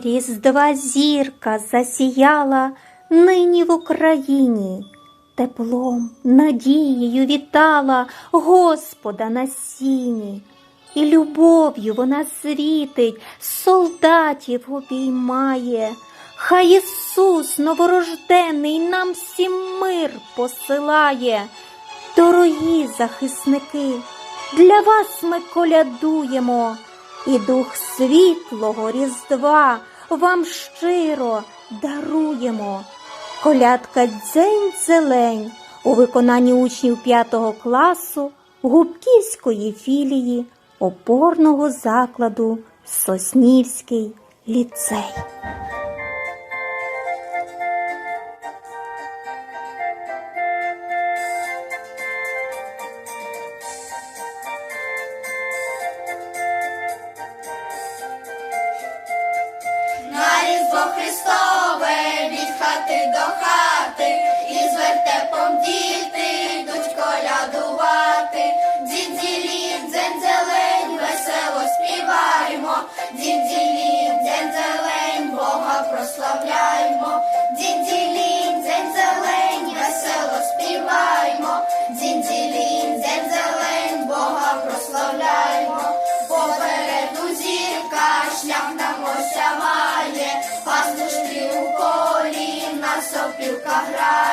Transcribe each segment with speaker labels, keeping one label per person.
Speaker 1: Різдва зірка засіяла нині в Україні, теплом, надією вітала Господа на сіні, і любов'ю вона світить, солдатів обіймає. Хай Ісус новорождений нам всім мир посилає. Дорогі захисники, для вас ми колядуємо, і дух світлого Різдва вам щиро даруємо. Колядка дзень зелень у виконанні учнів 5 класу Губківської філії опорного закладу Соснівський ліцей.
Speaker 2: Maharaja.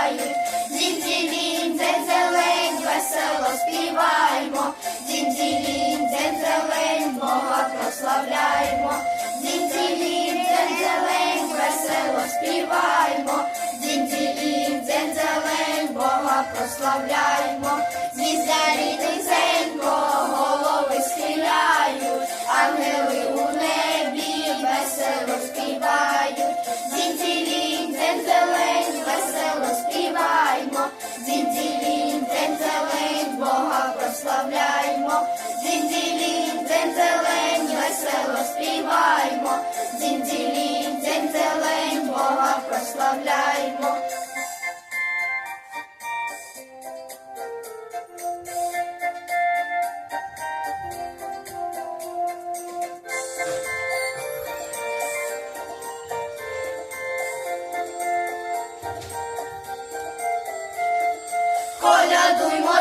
Speaker 2: Співаємо. Дінь-ділінь, дзень-зелень, Бога прославляймо, Дінь-ділінь, дзень-зелень, весело співаймо, Дінь-ділінь, дзень-зелень, Бога прославляємо. ugly one.